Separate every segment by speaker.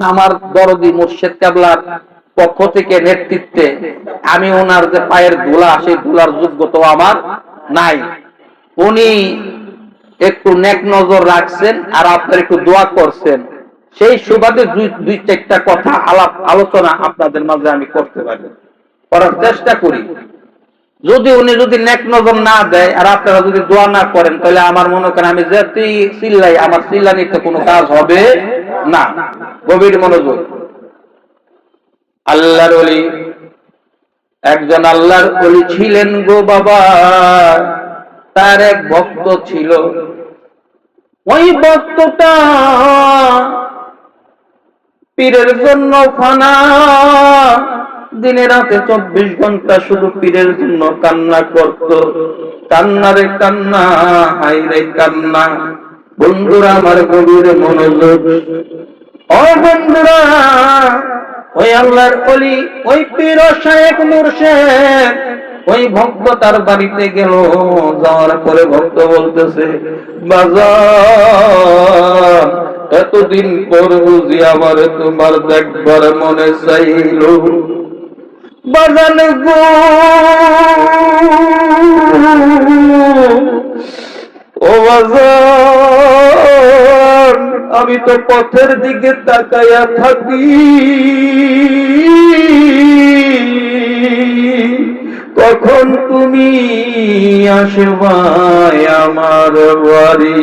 Speaker 1: আমার দরদি মুর্শেদ কাবলার পক্ষ থেকে নেতৃত্বে আমি ওনার যে পায়ের ধুলা, সেই ধুলার যোগ্যতা আমার নাই। উনি একটু নেক নজর রাখছেন আর আপনার একটু দোয়া করছেন। সেই সুবাদে দুই চারটা কথা আলাপ আলোচনা আপনাদের মাঝে আমি করতে পারি। করার চেষ্টা করি। যদি উনি যদি নেক নজর না দেয় আর আপনারা যদি দোয়া না করেন, তাহলে আমার মনে করেন আমি যেতেই চিল্লাই আমার চিল্লানিতে কোনো কাজ হবে না। গভীর মনোযোগ। আল্লাহর অলি একজন আল্লাহর অলি ছিলেন গো বাবা। তার এক ভক্ত ছিল। ওই ভক্তটা পীরের জন্য ফানা দিনে রাতে চব্বিশ ঘণ্টা শুধু পীরের জন্য কান্না করত। কান্নারে কান্না হাইরে কান্না। বন্ধুরা, আমার গভীর মনোযোগ। ও বন্ধুরা, ওই আল্লাহর অলি, ওই পীর শায়েক মুর্শেদ, ওই ভক্ত তার বাড়িতে গেল, যাওয়ার পরে ভক্ত বলতেছে, বাজার, এতদিন পর বুঝি আমার তোমার দেখবার মনে চাইল। বাজান গো। ও আমি তো পথের দিকে তাকাইয়া থাকি। কখন তুমি আসবাই আমার বাড়ি?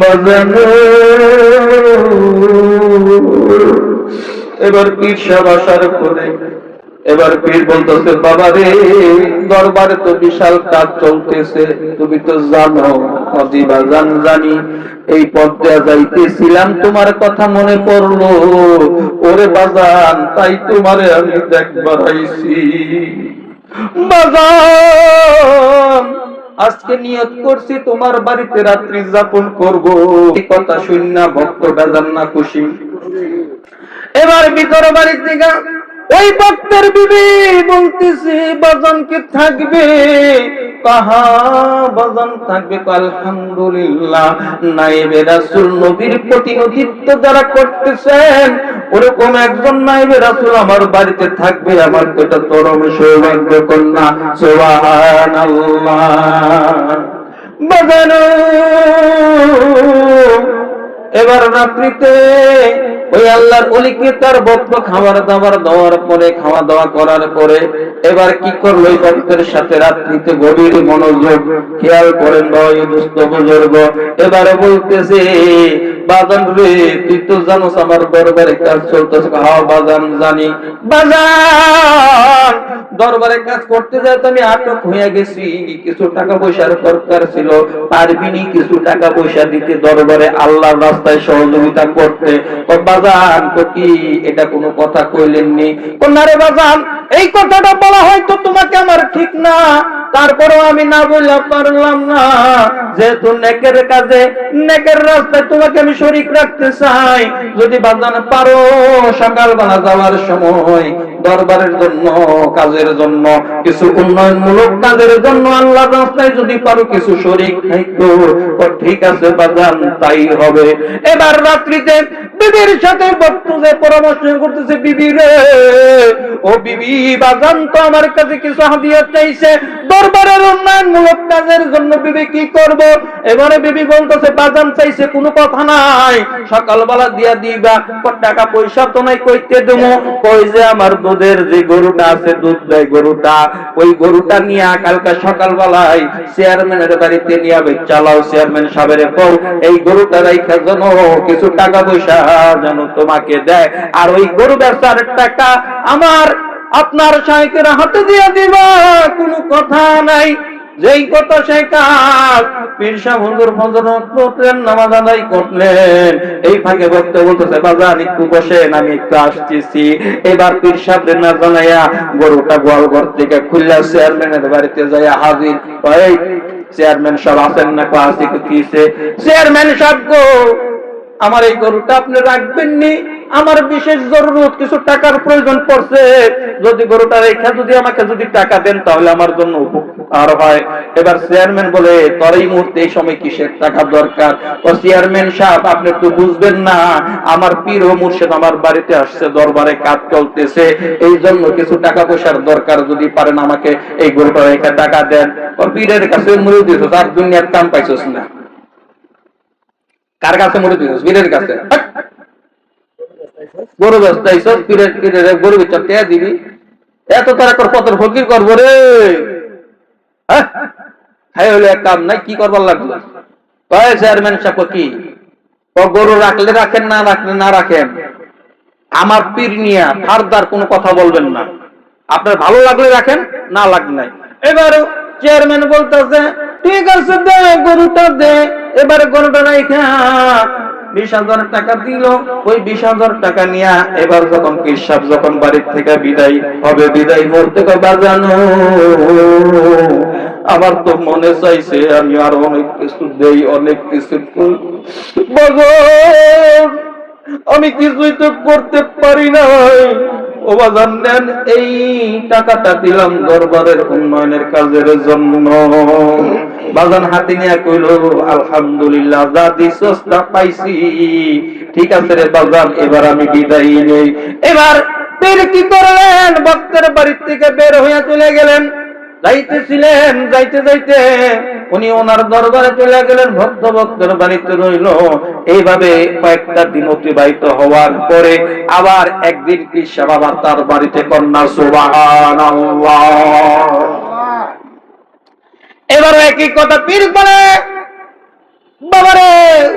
Speaker 1: বাজানো এবার পীর সাহেব আসার পরে এবার পীর বলতেছে, বাবা রে, দরবারে তো বিশাল কাজ চলতেছে, তুমি তো জানো জান জানি এই পর্যায়ে যাইতেছিলাম, তোমার কথা মনে পড়ল, ওরে বাজান, তাই তোমারে আমি দেখবার আইছি। বাজান, আজকে নিয়ত করছি, তোমার বাড়িতে রাত্রি যাপন করব। এই কথা শূন্য ভক্ত বেজান না খুশি। এবার ভিতর বাড়ির দিকে ওই ভক্তের বিবি বলতেছে বাজান কি থাকবে? কাহা থাকবে আলহামদুলিল্লাহ। নাইবে নবীর প্রতিনিধিত্ব যারা করতেছেন, ওরকম একজন নাইবে রাসূল আমার বাড়িতে থাকবে, আমার এটা চরম সৌভাগ্য কন্যা। সুবহানাল্লাহ। বাজানো এবার রাত্রিতে ওই আল্লাহর অলিকে তার বক্ত খাবার দাবার দেওয়ার পরে, খাওয়া দাওয়া করার পরে এবার কি করল ওই ভক্তের সাথে? রাত্রিতে গভীর মনোযোগ খেয়াল করেন ভাই দুস্থ বুজুর্গ, এবারে বলতেছে, বাজান রে, তুই তো জানোস আমার দরবারে কাজ চলতেছে। হাওয়া বাজান, জানি। বাজান, দরবারে কাজ করতে যায় তো আমি আটক হয়ে গেছি। কিছু টাকা পয়সার দরকার ছিল। পারবিনি কিছু টাকা পয়সা দিতে? দরবারে আল্লাহর রাস্তায় সহযোগিতা করতে। বাজান কি? এটা কোনো কথা কইলেননি? ও বাজান, এই কথাটা বলা হয়তো তোমাকে আমার ঠিক না। তারপরেও আমি না বললে পারলাম না। যেহেতু নেকের কাজে, নেকের রাস্তায় তোমাকে আমি শরিক রাখতে চাই। যদি বাজান পারো সকালবেলা যাওয়ার সময়, দরবারের জন্য, কাজের জন্য, কিছু উন্নয়নমূলক কাজের জন্য আল্লাহ রাস্তায় যদি পারো, কিছু শরিক ঠিক আছে বাজান, তাই হবে। এবার রাত্রিতে বিবির সাথে বক্তব্যে পরামর্শ করতেছে, বিবি রে, ও বিবি, বাজান তো আমার কাছে কিছু হাদিয়া চাইছে। দরবারের উন্নয়নমূলক কাজের জন্য বিবি কি করব? এবারে বিবি বলতেছে, বাজান চাইছে, কোনো কথা নাই। সকালবেলা দিয়া দিবা টাকা পয়সা তো নাই কইতে দেবো। কই যে আমার দুধের যে গরুটা আছে, দুধ দেয় গরুটা। ওই গরুটা নিয়ে কালকে সকালবেলায় চেয়ারম্যানের বাড়িতে নিয়ে চালাও চেয়ারম্যান সাহেবের কও এই গরুটা রাইখা যেন কিছু টাকা পয়সা যেন তোমাকে দেয়। আর ওই গরু ব্যবসার টাকা আমার আপনার সাহেবের হাতে দিয়ে দিবা, কোনো কথা নাই। যেই সেই কাজ। নামাজ আদায় করলেন এই ফাঁকে বাজান, একটু আমি একটু আসতেছি। এবার না জানাইয়া গরুটা গোয়াল ঘর থেকে খুললা চেয়ারম্যানের বাড়িতে যাইয়া হাজির। চেয়ারম্যান সব আছেন না কাছে চেয়ারম্যান সাহেব গো আমার এই গরুটা আপনি রাখবেন নি আমার বিশেষ জরুরত কিছু টাকার প্রয়োজন পড়ছে। যদি গরুটা রেখা যদি আমাকে যদি টাকা দেন, তাহলে আমার জন্য উপকার হয়। এবার চেয়ারম্যান বলে, তোর এই মুহূর্তে এই সময় কিসের টাকা দরকার? ও চেয়ারম্যান সাহেব, আপনি একটু বুঝবেন না, আমার পীর ও মুর্শিদ আমার বাড়িতে আসছে, দরবারে কাজ চলতেছে। এই জন্য কিছু টাকা পয়সার দরকার যদি পারেন আমাকে এই গরুটা রেখে টাকা দেন। ও পীরের কাছে মুড়ি দিয়েছ তার দুনিয়ার কাম পাইছস না। কার কাছে মুড়ি দিয়েছ পীরের কাছে। গরু ব্যস্ত পীরের পীরের গরু টেয়া দিবি? এত তারা কর পতর ফকির করব রে। হ্যাঁ। হলে এক কাম, নাই কি করবার লাগল চেয়ারম্যান সাহেব কি? ও গরু রাখলে রাখেন, না রাখলে না রাখেন? আমার পীর ফারদার কোনো কথা বলবেন না। আপনার ভালো লাগলে রাখেন, না লাগলে এবার চেয়ারম্যান বলতেছে, ঠিক আছে দে, গরুটা দে। এবারে গরুটা বিশ হাজার টাকা দিল, ওই বিশ হাজার টাকা নিয়ে এবার যখন কৃষক যখন বাড়ির থেকে বিদায় হবে, বিদায় মুহূর্তে বাজানো আমার তো মনে চাইছে, আমি আরও অনেক কিছু দেই, অনেক কিছু। আমি কিছুই তো করতে পারি নাই। ও দেন এই টাকাটা দিলাম দরবারের উন্নয়নের কাজের জন্য। বাজান হাতে নিয়ে কইল, আলহামদুলিল্লাহ, যা দিছস তা পাইছি। ঠিক আছে রে বাজান, এবার আমি বিদায় নেই। এবার বের কি করলেন? ভক্তের বাড়ির থেকে বের হইয়া চলে গেলেন। যাইতেছিলেন, যাইতে যাইতে উনি ওনার দরবারে চলে গেলেন ভক্ত ভক্তের বাড়িতে রইল। এইভাবে কয়েকটা দিন অতিবাহিত হওয়ার পরে আবার একদিন তার বাড়িতে কন্যা এবার একই কথা, পীর বলে, বাবারে,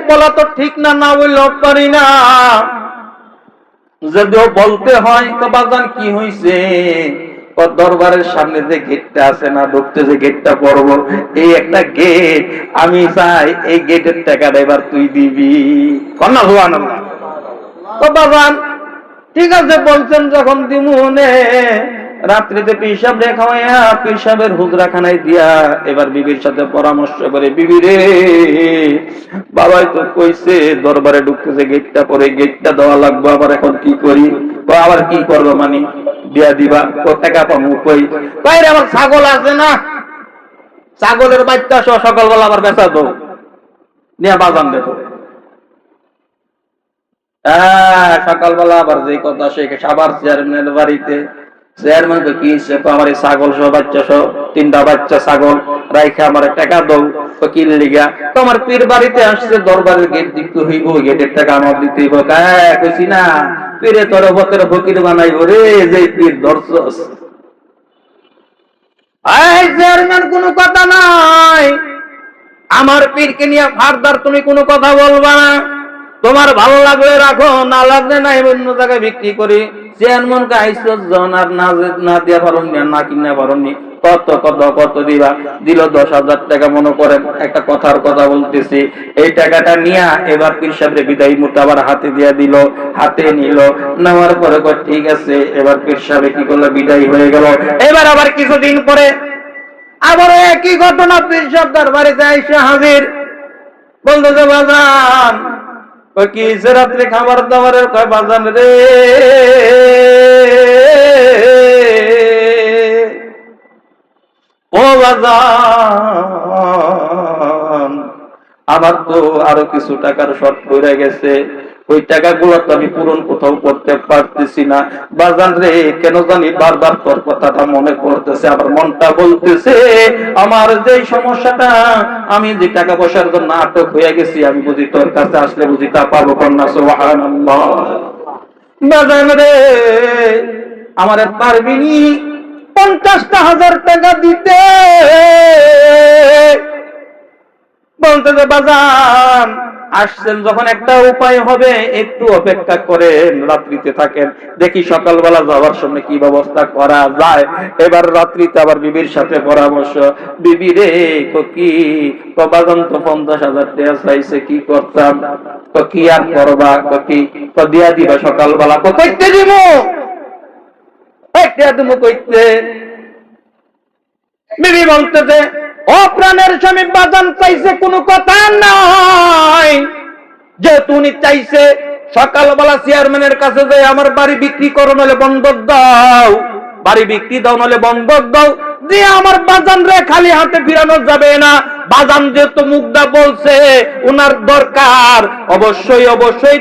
Speaker 1: বলা তো ঠিক না না বললেও পারি না। যদিও বলতে হয়, তো বাজান কি হইছে? ও দরবারের সামনে যে গেটটা আছে না, ঢুকতে যে গেটটা পড়ব, এই একটা গেট আমি চাই, এই গেটের টাকাটা এবার তুই দিবি। কন্যা ভুয়ান তো বাবান, ঠিক আছে, বলছেন যখন দিমুনে রাত্রিতে পিসাব রেখা হইয়া পিসাবের হুজরাখানায় দিয়া এবার বিবির সাথে পরামর্শ করে, বিবি বাবাই তো কইছে দরবারে ঢুকতেছে গেটটা পরে গেটটা দেওয়া লাগবে, আবার এখন কি করি? আবার কি করব মানে? বিয়া দিবা টাকা পাবো কই? বাইরে আমার ছাগল আছে না? ছাগলের বাচ্চা সহ সকালবেলা আবার বেচা দো নিয়ে বাজান হ্যাঁ সকালবেলা আবার যে কথা সে আবার চেয়ারম্যানের বাড়িতে। চেয়ারম্যান কে আমার এই ছাগল সহ, বাচ্চা সহ, তিনটা বাচ্চা ছাগল রাইখে আমার টাকা দৌ। কি লিগা? তো আমার পীর বাড়িতে আসছে, দরবারের গেট দিতে হইব, গেটের টাকা আমার দিতে হইব। কইছি না। পীরে তোর বতের ফকির বানাইব রে যে পীর ধরছস। কোনো কথা নাই। আমার পীরকে নিয়ে ফারদার তুমি কোনো কথা বলবা না। তোমার ভালো লাগলে রাখো, না লাগলে না অন্য জায়গায় বিক্রি করি। চেয়ারম্যানকে আইসর জন আর না না দিয়া পারুন না কিনা পারুন কত কত কত দিবা? দিল দশ হাজার টাকা, মনে করেন একটা কথার কথা বলতেছি। এই টাকাটা নিয়া এবার পীর সাহেবের বিদায় মুহূর্তে আবার হাতে দিয়া দিল, হাতে নিল। নেওয়ার পরে ঠিক আছে। এবার পীর সাহেব কি করল? বিদায় হয়ে গেল। এবার আবার কিছুদিন পরে আবার একই ঘটনা পীর সাহেব দরবারে যাইছে হাজির। বলতেছে বাজান। কই কি রাত্রে খাবার দাবারের কয়, বাজান রে? আমার তো আরও কিছু টাকার শর্ট পড়ে গেছে। ওই টাকাগুলো তো আমি পূরণ কোথাও করতে পারতেছি না। বাজান রে, কেন জানি বারবার তোর কথাটা মনে পড়তেছে, আমার মনটা বলতেছে, আমার যে সমস্যাটা, আমি যে টাকা পয়সার জন্য আটক হয়ে গেছি, আমি বুঝি তোর কাছে আসলে বুঝি তা পাবো কন্যা, সুবহানাল্লাহ। বাজান রে, আমার পারবিনি পঞ্চাশটা হাজার টাকা দিতে। বলতেছে, বাজান, আসছেন যখন একটা উপায় হবে, একটু অপেক্ষা করেন, রাত্রিতে থাকেন। দেখি সকালবেলা যাওয়ার সময় কি ব্যবস্থা করা যায়। এবার রাত্রিতে আবার বিবির সাথে পরামর্শ, বিবি রে কি তো তো পঞ্চাশ হাজার টাকা চাইছে, কি করতাম? কি আর করবা কি দিয়া দিবা সকালবেলা কইতে দিব বিবি বলতেছে, ও প্রাণের স্বামী বাদান চাইছে কোনো কথা চাইছে সকালবেলা চেয়ারম্যানের কাছে যাই আমার বাড়ি বিক্রি করো নাহলে বন্ধক দাও। বাড়ি বিক্রি দাও নাহলে বন্ধক দাও। যে আমার বাজান রে খালি হাতে ফিরানো যাবে না। বাজান যেহেতু মুগ্ধা বলছে ওনার দরকার। অবশ্যই অবশ্যই